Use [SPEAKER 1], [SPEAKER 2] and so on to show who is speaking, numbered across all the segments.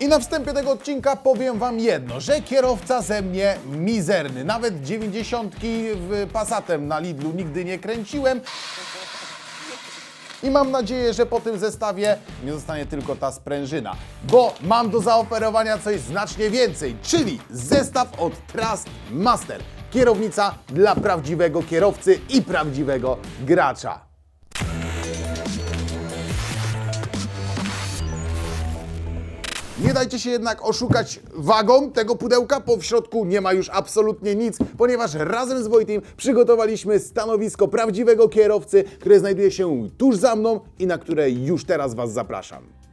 [SPEAKER 1] I na wstępie tego odcinka powiem Wam jedno, że kierowca ze mnie mizerny. Nawet 90 w Passatem na Lidlu nigdy nie kręciłem. I mam nadzieję, że po tym zestawie nie zostanie tylko ta sprężyna, bo mam do zaoferowania coś znacznie więcej, czyli zestaw od Trust Master. Kierownica dla prawdziwego kierowcy i prawdziwego gracza. Nie dajcie się jednak oszukać wagą tego pudełka, w środku nie ma już absolutnie nic, ponieważ razem z Wojtiem przygotowaliśmy stanowisko prawdziwego kierowcy, które znajduje się tuż za mną i na które już teraz Was zapraszam.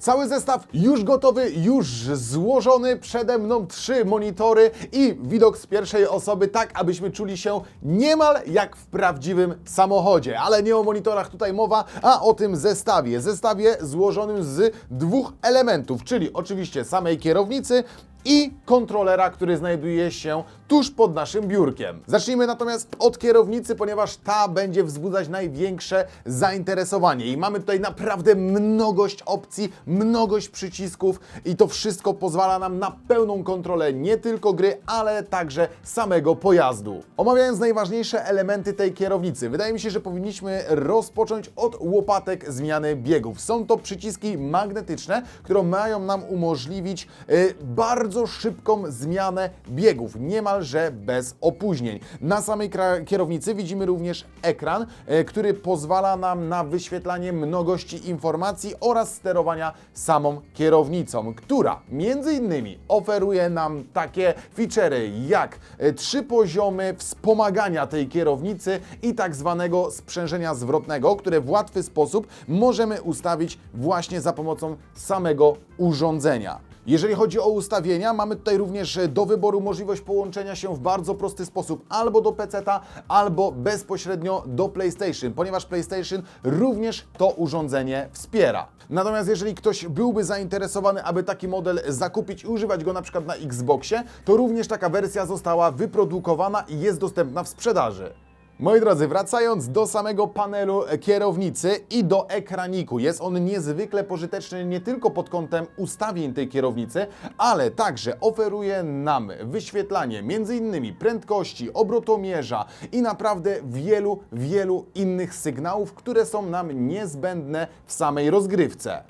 [SPEAKER 1] Cały zestaw już gotowy, już złożony. Przede mną trzy monitory i widok z pierwszej osoby, tak abyśmy czuli się niemal jak w prawdziwym samochodzie. Ale nie o monitorach tutaj mowa, a o tym zestawie. Zestawie złożonym z dwóch elementów, czyli oczywiście samej kierownicy i kontrolera, który znajduje się tuż pod naszym biurkiem. Zacznijmy natomiast od kierownicy, ponieważ ta będzie wzbudzać największe zainteresowanie. I mamy tutaj naprawdę mnogość opcji, mnogość przycisków i to wszystko pozwala nam na pełną kontrolę nie tylko gry, ale także samego pojazdu. Omawiając najważniejsze elementy tej kierownicy, wydaje mi się, że powinniśmy rozpocząć od łopatek zmiany biegów. Są to przyciski magnetyczne, które mają nam umożliwić y, bardzo szybką zmianę biegów, niemalże bez opóźnień. Na samej kierownicy widzimy również ekran, y, który pozwala nam na wyświetlanie mnogości informacji oraz sterowania samą kierownicą, która między innymi oferuje nam takie feature'y jak y, trzy poziomy wspomagania tej kierownicy i tak zwanego sprzężenia zwrotnego, które w łatwy sposób możemy ustawić właśnie za pomocą samego urządzenia. Jeżeli chodzi o ustawienia, mamy tutaj również e, do wyboru możliwość połączenia się w bardzo prosty sposób albo do PC-ta, albo bezpośrednio do PlayStation, ponieważ PlayStation również to urządzenie wspiera. Natomiast jeżeli ktoś byłby zainteresowany, aby taki model zakupić i używać go na przykład na Xboxie, to również taka wersja została wyprodukowana i jest dostępna w sprzedaży. Moi drodzy, wracając do samego panelu kierownicy i do ekraniku. Jest on niezwykle pożyteczny nie tylko pod kątem ustawień tej kierownicy, ale także oferuje nam wyświetlanie m.in. prędkości, obrotomierza i naprawdę wielu, wielu innych sygnałów, które są nam niezbędne w samej rozgrywce.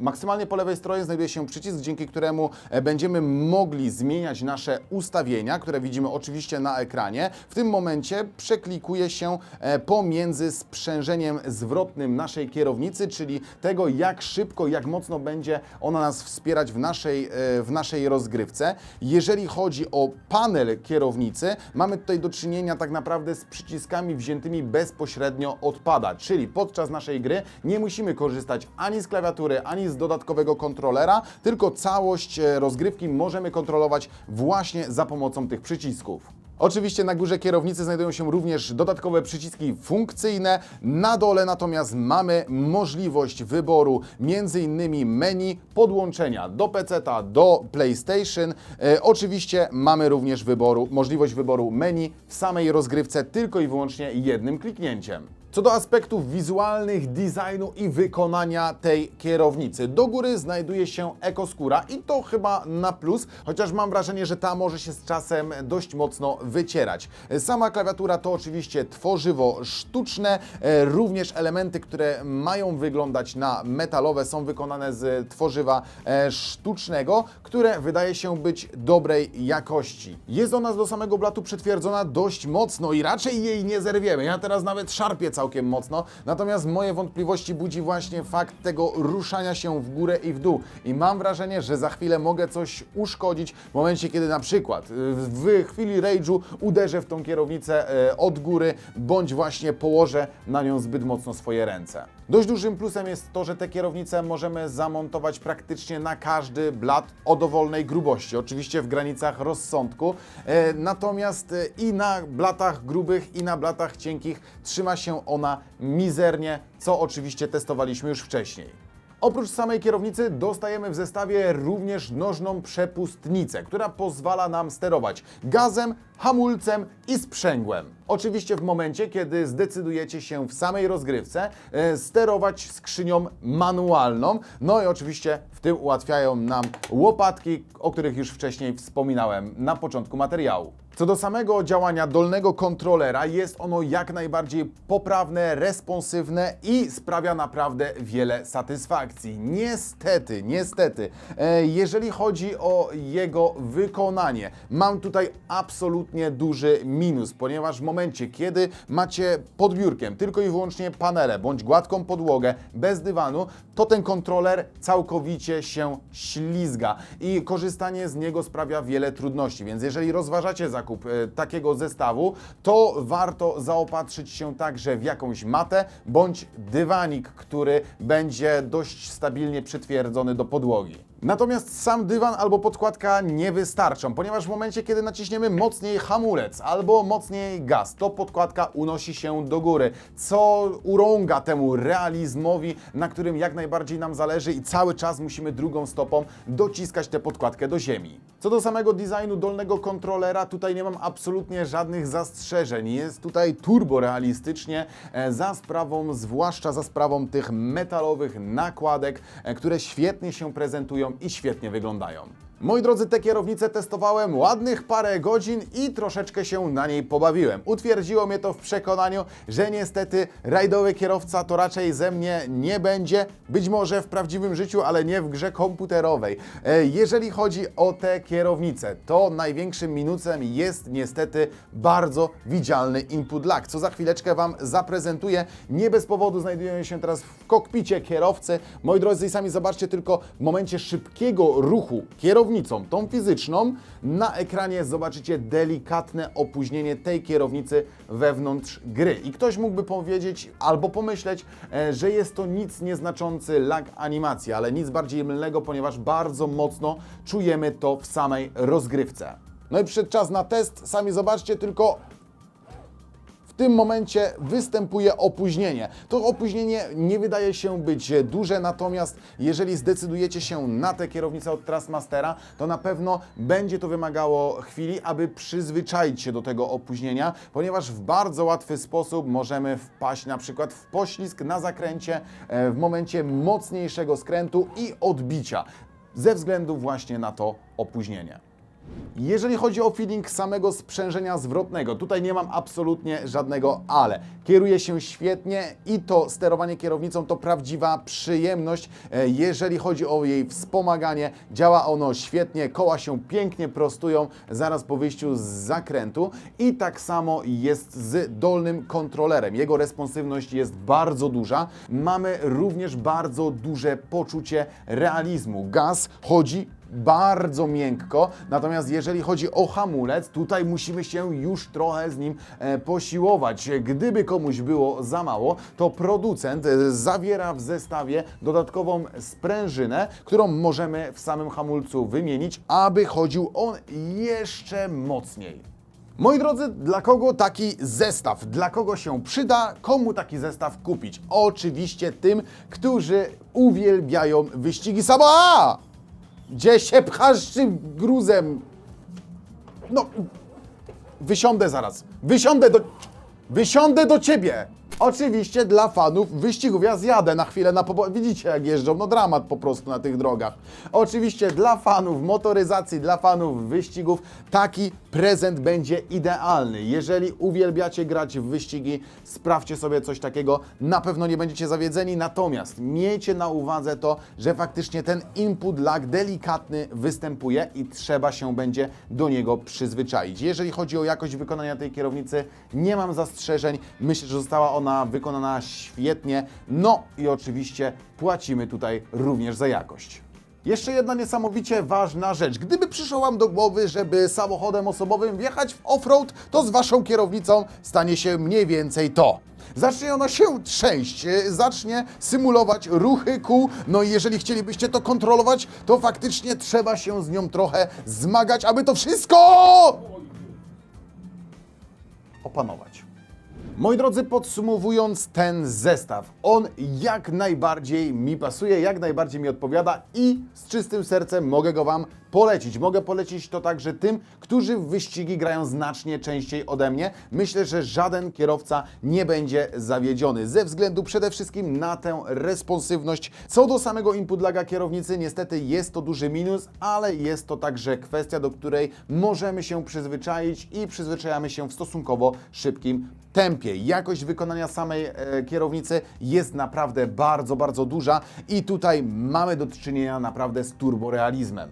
[SPEAKER 1] Maksymalnie po lewej stronie znajduje się przycisk, dzięki któremu e, będziemy mogli zmieniać nasze ustawienia, które widzimy oczywiście na ekranie. W tym momencie przeklikuje się e, pomiędzy sprzężeniem zwrotnym naszej kierownicy, czyli tego jak szybko, jak mocno będzie ona nas wspierać w naszej, e, w naszej rozgrywce. Jeżeli chodzi o panel kierownicy, mamy tutaj do czynienia tak naprawdę z przyciskami wziętymi bezpośrednio od pada, czyli podczas naszej gry nie musimy korzystać ani z klawiatury, ani z dodatkowego kontrolera, tylko całość e, rozgrywki możemy kontrolować właśnie za pomocą tych przycisków. Oczywiście na górze kierownicy znajdują się również dodatkowe przyciski funkcyjne. Na dole natomiast mamy możliwość wyboru m.in. menu podłączenia do PC-ta, do PlayStation. E, oczywiście mamy również wyboru, możliwość wyboru menu w samej rozgrywce tylko i wyłącznie jednym kliknięciem. Co do aspektów wizualnych, designu i wykonania tej kierownicy, do góry znajduje się ekoskóra i to chyba na plus, chociaż mam wrażenie, że ta może się z czasem dość mocno wycierać. Sama klawiatura to oczywiście tworzywo sztuczne, e, również elementy, które mają wyglądać na metalowe są wykonane z tworzywa e, sztucznego, które wydaje się być dobrej jakości. Jest ona do samego blatu przytwierdzona dość mocno i raczej jej nie zerwiemy. Ja teraz nawet szarpię całkiem mocno, natomiast moje wątpliwości budzi właśnie fakt tego ruszania się w górę i w dół. I mam wrażenie, że za chwilę mogę coś uszkodzić w momencie, kiedy na przykład y, w chwili rage'u uderzę w tą kierownicę e, od góry, bądź właśnie położę na nią zbyt mocno swoje ręce. Dość dużym plusem jest to, że te kierownice możemy zamontować praktycznie na każdy blat o dowolnej grubości, oczywiście w granicach rozsądku. E, Natomiast e, i na blatach grubych, i na blatach cienkich trzyma się ona mizernie, co oczywiście testowaliśmy już wcześniej. Oprócz samej kierownicy dostajemy w zestawie również nożną przepustnicę, która pozwala nam sterować gazem, hamulcem i sprzęgłem. Oczywiście w momencie, kiedy zdecydujecie się w samej rozgrywce e, sterować skrzynią manualną. No i oczywiście w tym ułatwiają nam łopatki, o których już wcześniej wspominałem na początku materiału. Co do samego działania dolnego kontrolera, jest ono jak najbardziej poprawne, responsywne i sprawia naprawdę wiele satysfakcji. Niestety, niestety, e, jeżeli chodzi o jego wykonanie, mam tutaj absolutnie duży minus, ponieważ w momencie, kiedy macie pod biurkiem tylko i wyłącznie panele bądź gładką podłogę bez dywanu, to ten kontroler całkowicie się ślizga i korzystanie z niego sprawia wiele trudności. Więc jeżeli rozważacie zakup e, takiego zestawu, to warto zaopatrzyć się także w jakąś matę bądź dywanik, który będzie dość stabilnie przytwierdzony do podłogi. Natomiast sam dywan albo podkładka nie wystarczą, ponieważ w momencie, kiedy naciśniemy mocniej hamulec albo mocniej gaz, to podkładka unosi się do góry, co urąga temu realizmowi, na którym jak najbardziej nam zależy i cały czas musimy drugą stopą dociskać tę podkładkę do ziemi. Co do samego designu dolnego kontrolera, tutaj nie mam absolutnie żadnych zastrzeżeń. Jest tutaj turbo realistycznie, e, za sprawą, zwłaszcza za sprawą tych metalowych nakładek, e, które świetnie się prezentują i świetnie wyglądają. Moi drodzy, tę kierownicę testowałem ładnych parę godzin i troszeczkę się na niej pobawiłem. Utwierdziło mnie to w przekonaniu, że niestety rajdowy kierowca to raczej ze mnie nie będzie. Być może w prawdziwym życiu, ale nie w grze komputerowej. E, Jeżeli chodzi o tę kierownicę, to największym minusem jest niestety bardzo widzialny input lag, co za chwileczkę Wam zaprezentuję. Nie bez powodu znajduję się teraz w kokpicie kierowcy. Moi drodzy, sami zobaczcie tylko w momencie szybkiego ruchu kierownicą, tą fizyczną, na ekranie zobaczycie delikatne opóźnienie tej kierownicy wewnątrz gry. I ktoś mógłby powiedzieć albo pomyśleć, e, że jest to nic nieznaczący lag animacji, ale nic bardziej mylnego, ponieważ bardzo mocno czujemy to w samej rozgrywce. No i przyszedł czas na test. Sami zobaczcie tylko tym momencie występuje opóźnienie. To opóźnienie nie wydaje się być duże, natomiast jeżeli zdecydujecie się na tę kierownicę od Trustmastera, to na pewno będzie to wymagało chwili, aby przyzwyczaić się do tego opóźnienia, ponieważ w bardzo łatwy sposób możemy wpaść na przykład w poślizg na zakręcie e, w momencie mocniejszego skrętu i odbicia ze względu właśnie na to opóźnienie. Jeżeli chodzi o feeling samego sprzężenia zwrotnego, tutaj nie mam absolutnie żadnego ale. Kieruje się świetnie i to sterowanie kierownicą to prawdziwa przyjemność. E, Jeżeli chodzi o jej wspomaganie, działa ono świetnie, koła się pięknie prostują zaraz po wyjściu z zakrętu i tak samo jest z dolnym kontrolerem. Jego responsywność jest bardzo duża. Mamy również bardzo duże poczucie realizmu. Gaz chodzi bardzo miękko, natomiast jeżeli chodzi o hamulec, tutaj musimy się już trochę z nim e, posiłować. Gdyby komuś było za mało, to producent e, zawiera w zestawie dodatkową sprężynę, którą możemy w samym hamulcu wymienić, aby chodził on jeszcze mocniej. Moi drodzy, dla kogo taki zestaw? Dla kogo się przyda? Komu taki zestaw kupić? Oczywiście tym, którzy uwielbiają wyścigi sama. Gdzie się pchasz tym gruzem? No, wysiądę zaraz. Wysiądę do... Wysiądę do ciebie! Oczywiście dla fanów wyścigów. Ja zjadę na chwilę na pobo... Widzicie jak jeżdżą? No dramat po prostu na tych drogach. Oczywiście dla fanów motoryzacji, dla fanów wyścigów taki prezent będzie idealny. Jeżeli uwielbiacie grać w wyścigi, sprawdźcie sobie coś takiego. Na pewno nie będziecie zawiedzeni. Natomiast miejcie na uwadze to, że faktycznie ten input lag delikatny występuje i trzeba się będzie do niego przyzwyczaić. Jeżeli chodzi o jakość wykonania tej kierownicy, nie mam zastrzeżeń. Myślę, że została ona wykonana świetnie. No i oczywiście płacimy tutaj również za jakość. Jeszcze jedna niesamowicie ważna rzecz. Gdyby przyszło Wam do głowy, żeby samochodem osobowym wjechać w offroad, to z Waszą kierownicą stanie się mniej więcej to. Zacznie ona się trzęść, e, zacznie symulować ruchy kół. No i jeżeli chcielibyście to kontrolować, to faktycznie trzeba się z nią trochę zmagać, aby to wszystko opanować. Moi drodzy, podsumowując ten zestaw, on jak najbardziej mi pasuje, jak najbardziej mi odpowiada i z czystym sercem mogę go Wam polecić. Mogę polecić to także tym, którzy w wyścigi grają znacznie częściej ode mnie. Myślę, że żaden kierowca nie będzie zawiedziony ze względu przede wszystkim na tę responsywność. Co do samego input laga kierownicy, niestety jest to duży minus, ale jest to także kwestia, do której możemy się przyzwyczaić i przyzwyczajamy się w stosunkowo szybkim tempie. Jakość wykonania samej e, kierownicy jest naprawdę bardzo, bardzo duża i tutaj mamy do czynienia naprawdę z turborealizmem.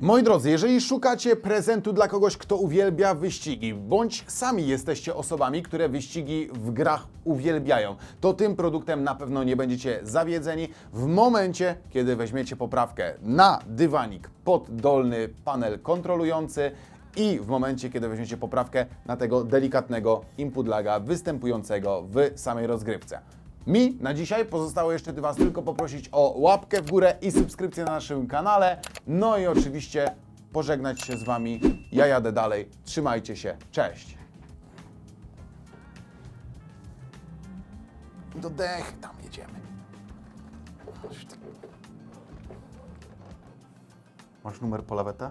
[SPEAKER 1] Moi drodzy, jeżeli szukacie prezentu dla kogoś, kto uwielbia wyścigi, bądź sami jesteście osobami, które wyścigi w grach uwielbiają, to tym produktem na pewno nie będziecie zawiedzeni w momencie, kiedy weźmiecie poprawkę na dywanik pod dolny panel kontrolujący i w momencie, kiedy weźmiecie poprawkę na tego delikatnego input laga występującego w samej rozgrywce. Mi na dzisiaj pozostało jeszcze Was tylko poprosić o łapkę w górę i subskrypcję na naszym kanale. No i oczywiście pożegnać się z Wami. Ja jadę dalej. Trzymajcie się. Cześć. Do dech tam jedziemy. Masz numer polaweta?